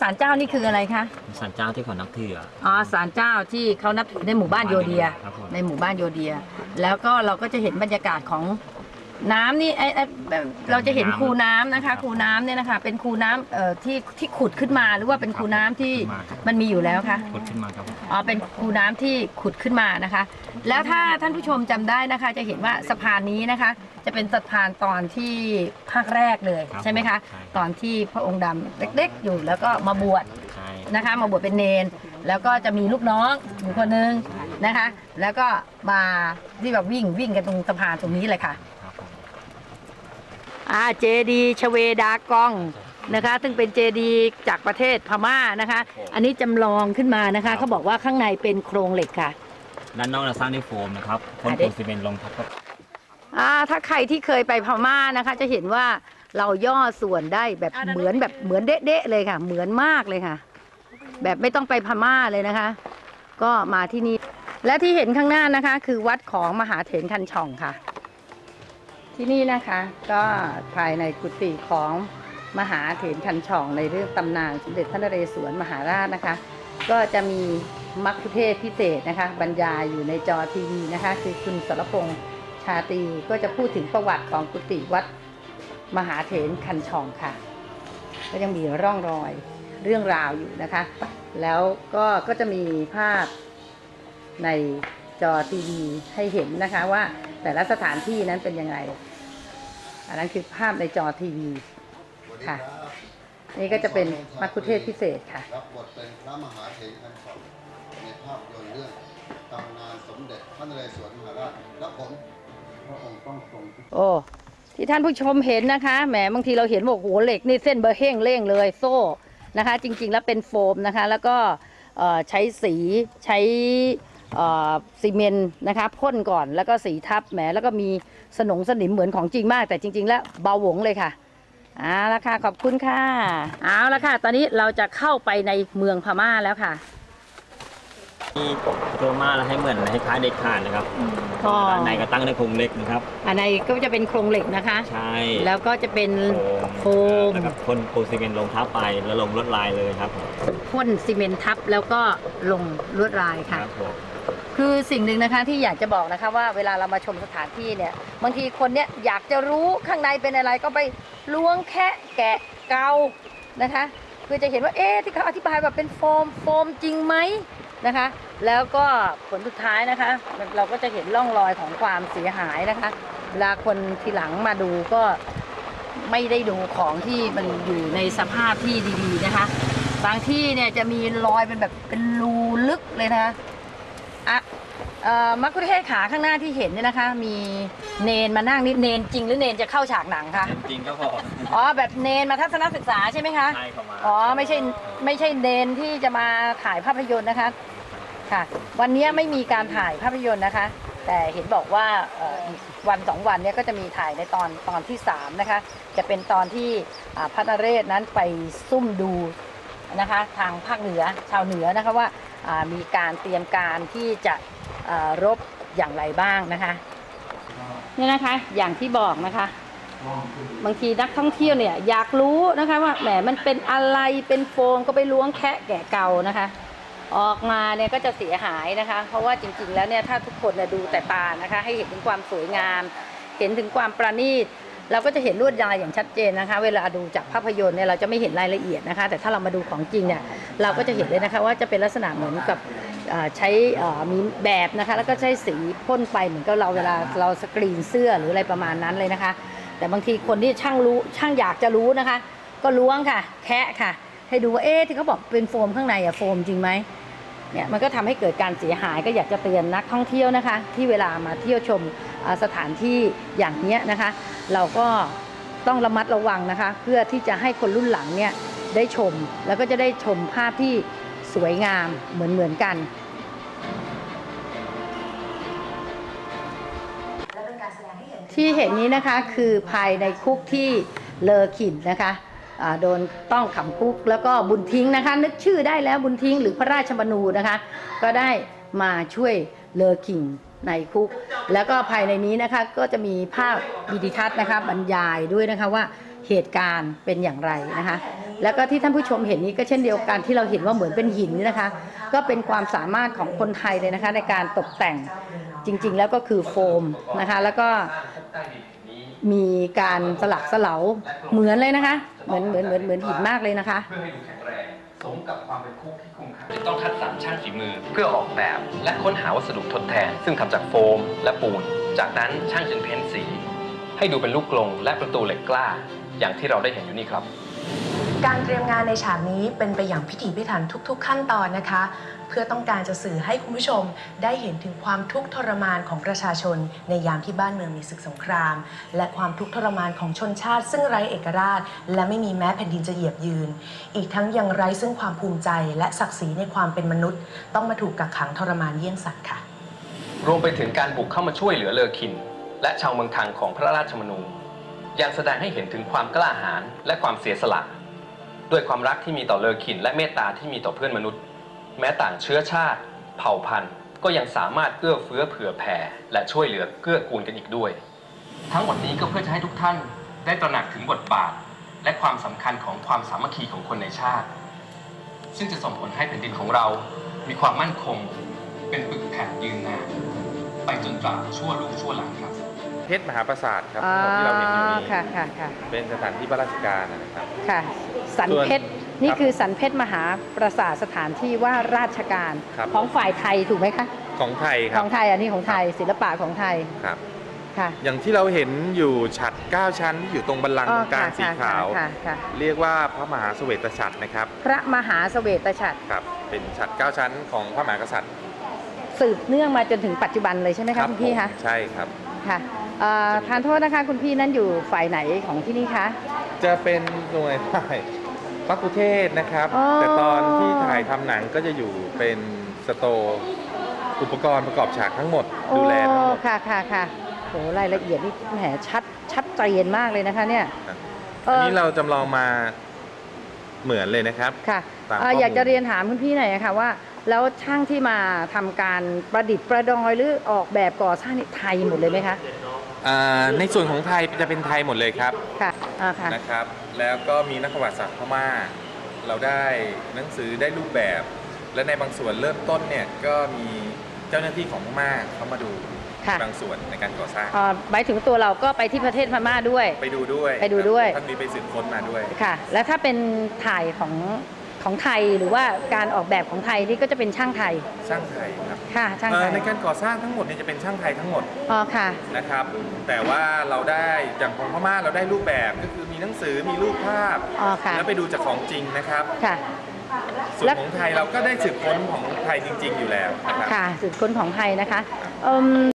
ศาลเจ้านี่คืออะไรคะสันเจ้าที่เขานับถืออะ อ๋อศาลเจ้าที่เขานับถือในหมู่บ้านโยเดีย ครับผม ในหมู่บ้านโยเดีย แล้วก็เราก็จะเห็นบรรยากาศของ น้ำนี่ไอ้ไอ้แบบเราจะเห็นคูน้ำนะคะ คูน้ำเนี่ยนะคะ เป็นคูน้ำเอ่อที่ที่ขุดขึ้นมาหรือว่าเป็นคูน้ำที่มันมีอยู่แล้วคะกดขึ้นมาครับผมอ๋อเป็นคูน้ำที่ขุดขึ้นมานะคะ แล้วถ้าท่านผู้ชมจำได้นะคะ จะเห็นว่าสะพานนี้นะคะ จะเป็นสะพานตอนที่ภาคแรกเลยใช่ไหมคะตอนที่พระองค์ดำเล็กๆอยู่แล้วก็มาบวช ใช่นะคะมาบวชเป็นเนน แล้วก็จะมีลูกน้องอยู่คนนึงนะคะ แล้วก็มาที่แบบวิ่งวิ่งกันตรงสะพานตรงนี้เลยค่ะครับผม อ่าเจดีชเวดากองนะคะ ซึ่งเป็นเจดีจากประเทศพม่านะคะ อันนี้จำลองขึ้นมานะคะ เขาบอกว่าข้างในเป็นโครงเหล็กค่ะ ด้านนอกเราสร้างด้วยโฟมนะครับพ่นอะเด็ปูกนซีเมนต์ลงทับกับอ่าถ้าใครที่เคยไปพม่านะคะ จะเห็นว่าเราย่อส่วนได้แบบเหมือนแบบเหมือนเด๊ะๆเลยค่ะ เหมือนมากเลยค่ะ แบบไม่ต้องไปพม่าเลยนะคะ ก็มาที่นี่และที่เห็นข้างหน้านะคะ คือวัดของมหาเถรคันช่องค่ะ ที่นี่นะคะก็ภายในกุฏิของมหาเถรคันช่องในเรื่องตำนานสมเด็จพระนเรศวรมหาราชนะคะ ก็จะมีมัคคุเทศพิเศษนะคะ บรรยายอยู่ในจอทีวีนะคะ คือคุณสรพงษ์ชาตรีก็จะพูดถึงประวัติของกุฏิวัดมหาเถรคันช่องค่ะ ก็ยังมีร่องรอยเรื่องราวอยู่นะคะ แล้วก็ก็จะมีภาพในจอทีวีให้เห็นนะคะว่า แต่ละสถานที่นั้นเป็นยังไง อันนั้นคือภาพในจอทีวีค่ะ นี่ก็จะเป็นมัคคุเทศก์พิเศษค่ะรับบทเป็นพระมหาเถรคันช่องในภาพยนตร์เรื่องตำนานสมเด็จพระนเรศวรมหาราชและผมพระองค์ต้องทรงพิโอ้ที่ท่านผู้ชมเห็นนะคะแหมบางทีเราเห็นบอกโหเหล็กนี่เส้นเบอร์เฮ่งเร่งเลยโซ่นะคะ จริง ๆ แล้วเป็นโฟมนะคะ แล้วก็เอ่อใช้สีใช้เอ่อ ซีเมนต์นะคะพ่นก่อนแล้วก็สีทับแหมแล้วก็มีสนงสนิมเหมือนของจริงมาก แต่จริง ๆ แล้วเบาหวงเลยค่ะเอาละค่ะขอบคุณค่ะเอาละค่ะ ตอนนี้เราจะเข้าไปในเมืองพม่าแล้วค่ะที่โรมาแล้วให้เหมือนให้คล้ายเด็กขาดนะครับอ๋อด้านในก็ตั้งในโครงเหล็กนะครับอันในก็จะเป็นโครงเหล็กนะคะ ใช่ แล้วก็จะเป็นโฟมแล้วก็พ่นปูนซีเมนต์ลงทับไปแล้วลงลวดลายเลยครับผมพ่นซีเมนต์ทับแล้วก็ลงลวดลายคค่ะรับผม คือสิ่งหนึ่งนะคะที่อยากจะบอกนะคะว่าเวลาเรามาชมสถานที่เนี่ยบางทีคนเนี่ยอยากจะรู้ข้างในเป็นอะไรก็ไปล้วงแคะแกะเกานะคะเพื่อจะเห็นว่าเอ๊ะที่เขาอธิบายแบบเป็นโฟมโฟมจริงไหมนะคะ แล้วก็ผลสุดท้ายนะคะ เราก็จะเห็นร่องรอยของความเสียหายนะคะเวลาคนทีหลังมาดูก็ไม่ได้ดูของที่มันอยู่ในสภาพที่ดีๆนะคะ บางที่เนี่ยจะมีรอยเป็นแบบเป็นรูลึกเลยนะคะ อะเอ่อมักคุเทศขาข้างหน้าที่เห็นเนี่ยนะคะ มีเนนมานั่งนี่เนนจริงหรือเนนจะเข้าฉากหนังคะจริงก็พออ๋อแบบเนนมาทัศนศึกษาใช่ไหมคะใช่เข้ามาอ๋อไม่ใช่ไม่ใช่เนนที่จะมาถ่ายภาพยนตร์นะคะค่ะ วันนี้ไม่มีการถ่ายภาพยนตร์นะคะ แต่เห็นบอกว่าเอ่ออีกวันสองวันเนี้ก็จะมีถ่ายในตอนตอนที่สามนะคะจะเป็นตอนที่อ่าพระนเรศนั้นไปซุ่มดูนะคะ ทางภาคเหนือชาวเหนือนะคะว่าอ่า มีการเตรียมการที่จะรบอย่างไรบ้างนะคะเนี่ยนะคะอย่างที่บอกนะคะบางทีนักท่องเที่ยวเนี่ยอยากรู้นะคะว่าแหมมันเป็นอะไรเป็นโฟมก็ไปล้วงแคะแกะเก่านะคะ ออกมาเนี่ยก็จะเสียหายนะคะ เพราะว่าจริง ๆ แล้วเนี่ยถ้าทุกคนเนี่ยดูแต่ตานะคะ ให้เห็นถึงความสวยงาม เห็นถึงความประณีต เราก็จะเห็นลวดลายอย่างชัดเจนนะคะ เวลาดูจากภาพยนตร์เนี่ยเราจะไม่เห็นรายละเอียดนะคะ แต่ถ้าเรามาดูของจริงเนี่ยเราก็จะเห็นเลยนะคะว่าจะเป็นลักษณะเหมือนกับใช้มีแบบนะคะ แล้วก็ใช้สีพ่นไปเหมือนกับเราเวลาเราสกรีนเสื้อหรืออะไรประมาณนั้นเลยนะคะ แต่บางทีคนที่ช่างรู้ช่างอยากจะรู้นะคะ ก็ล้วงค่ะ แคะค่ะ ให้ดูว่าเอ๊ะที่เขาบอกเป็นโฟมข้างในอะโฟมจริงไหมเนี่ยมันก็ทำให้เกิดการเสียหายก็อยากจะเตือนนักท่องเที่ยวนะคะ ที่เวลามาเที่ยวชม สถานที่อย่างนี้นะคะ เราก็ต้องระมัดระวังนะคะ เพื่อที่จะให้คนรุ่นหลังเนี่ยได้ชมแล้วก็จะได้ชมภาพที่สวยงามเหมือนเหมือนๆกันที่เห็นนี้นะคะคือภายในคุกที่เลอขินนะคะโดนต้องขังคุกแล้วก็บุญทิ้งนะคะ นึกชื่อได้แล้วบุญทิ้งหรือพระราชมนูนะคะ ก็ได้มาช่วย เลอขิงในคุก แล้วก็ภายในนี้นะคะก็จะมีภาพวิดิทัศน์นะคะบรรยายด้วยนะคะว่าเหตุการณ์เป็นอย่างไรนะคะ แล้วก็ที่ท่านผู้ชมเห็นนี้ก็เช่นเดียวกันที่เราเห็นว่าเหมือนเป็นหินนี่นะคะ ก็เป็นความสามารถของคนไทยเลยนะคะ ในการตกแต่งจริง ๆ แล้วก็คือโฟมนะคะ แล้วก็มีการสลักสลาเหมือนเลยนะคะ เหมือนเหมือนเหมือนเหมือนหินมากเลยนะคะ จะต้องคัดสรรช่างฝีมือ เพื่อออกแบบและค้นหาวัสดุทดแทน ซึ่งทำจากโฟมและปูน จากนั้นช่างจึงเพ้นสี ให้ดูเป็นลูกกลงและประตูเหล็กกล้า อย่างที่เราได้เห็นอยู่นี่ครับ การเตรียมงานในฉากนี้เป็นไปอย่างพิถีพิถันทุก ๆ ขั้นตอนนะคะ เพื่อต้องการจะสื่อให้คุณผู้ชมได้เห็นถึงความทุกข์ทรมานของประชาชน ในยามที่บ้านเมืองมีศึกสงคราม และความทุกข์ทรมานของชนชาติ ซึ่งไร้เอกราช และไม่มีแม้แผ่นดินจะเหยียบยืน อีกทั้งยังไร้ซึ่งความภูมิใจ และศักดิ์ศรีในความเป็นมนุษย์ ต้องมาถูกกักขังทรมานเยี่ยงสัตว์ค่ะ รวมไปถึงการบุกเข้ามาช่วยเหลือเลอคิน และชาวเมืองทังของพระราชมนูยังแสดงให้เห็นถึงความกล้าหาญและความเสียสละ ด้วยความรักที่มีต่อเลอคินและเมตตาที่มีต่อเพื่อนมนุษย์ แม้ต่างเชื้อชาติ เผ่าพันธุ์ก็ยังสามารถเอื้อเฟื้อเผื่อแผ่ และช่วยเหลือเกื้อกูลกันอีกด้วย ทั้งหมดนี้ก็เพื่อจะให้ทุกท่านได้ตระหนักถึงบทบาท และความสำคัญของความสามัคคีของคนในชาติ ซึ่งจะส่งผลให้แผ่นดินของเรา มีความมั่นคง เป็นปึกแผ่นยืนนานไปจนตราบชั่วลูกชั่วหลานครับเพชรมหาปราสาทครับทั้งหมดที่เราเห็นอยู่นี้ค่ะค่ะค่ะเป็นสถานที่พระราชการนะครับค่ะ สันเพชรส่วนนี่ครับคือสันเพชรมหาปราสาทสถานที่ว่าราชการครับ ของฝ่ายไทยถูกไหมคะของไทยคขรัอบงไทยอันนี้ของไทยศิลปะของไทยครับ ค่ะอย่างที่เราเห็นอยู่ฉัด 9 ชั้นที่อยู่ตรงบัลลังก์อ๋ตอรงกลางสีค่ะขาวค่ะค่ะเรียกว่าพระมหาเสวตฉัตรนะครับ พระมหาเสวตฉัตรครับ เป็นฉัด 9 ชั้นของพระมหากษัตริย์สืบเนื่องมาจนถึงปัจจุบันเลยใช่ไหมคะคุณพี่ผมคะใช่ครับ ค่ะเอ่อทานโทษนะคะคุณพี่นั่นอยู่ฝ่ายไหนของที่นี่คะ จะเป็นหน่วยถ่าย พระกุเทศนะครับ อ๋อ แต่ตอนที่ถ่ายทำหนังก็จะอยู่เป็นสโตร์อุปกรณ์ประกอบฉากทั้งหมดดูแลทั้งหมดโอ้ค่ะค่ะค่ะโหรายละเอียดนี่แหมชัดชัดเจนมากเลยนะคะเนี่ยครับเอ่อันอนี้เราจำลองมาเหมือนเลยนะครับ ค่ะตามเอ่อข้อมูล อยากจะเรียนถามคุณพี่หน่อยนะคะว่า แล้วช่างที่มาทำการประดิษฐ์ประดอยหรือออกแบบก่อสร้างนี่ไทยหมดเลยไหมคะ อ่าในส่วนของไทยจะเป็นไทยหมดเลยครับค่ะอ่าค่ะ นะครับ แล้วก็มีนักประวัติศาสตร์พม่า เราได้หนังสือได้รูปแบบ และในบางส่วนเริ่มต้นเนี่ยก็มีเจ้าหน้าที่ของพม่าเขามาดูค่ะ บางส่วนในการก่อสร้างเอ่อหมายถึงตัวเราก็ไปที่ประเทศพม่าด้วย ไปดูด้วยไปดูด้วย ท่านมีไปสืบค้นมาด้วย ค่ะ แล้วถ้าเป็นถ่ายของ ของไทยหรือว่าการออกแบบของไทยนี่ก็จะเป็นช่างไทยช่างไทยครับค่ะช่างเอ่ไทอยในการก่อสร้างทั้งหมดเนี่ยจะเป็นช่างไทยทั้งหมดอ๋อค่ะนะครับ แต่ว่าเราได้อย่างของพม่าเราได้รูปแบบก็คือมีหนังสือมีรูปภาพอ๋อค่ะแล้วไปดูจากของจริงนะครับค่ะส่วแล้นวของไทยเราก็ได้สืบค้นของไทยจริง ๆ อยู่แล้วนะครับค่ะสืบค้นของไทยนะคะเอิ่ม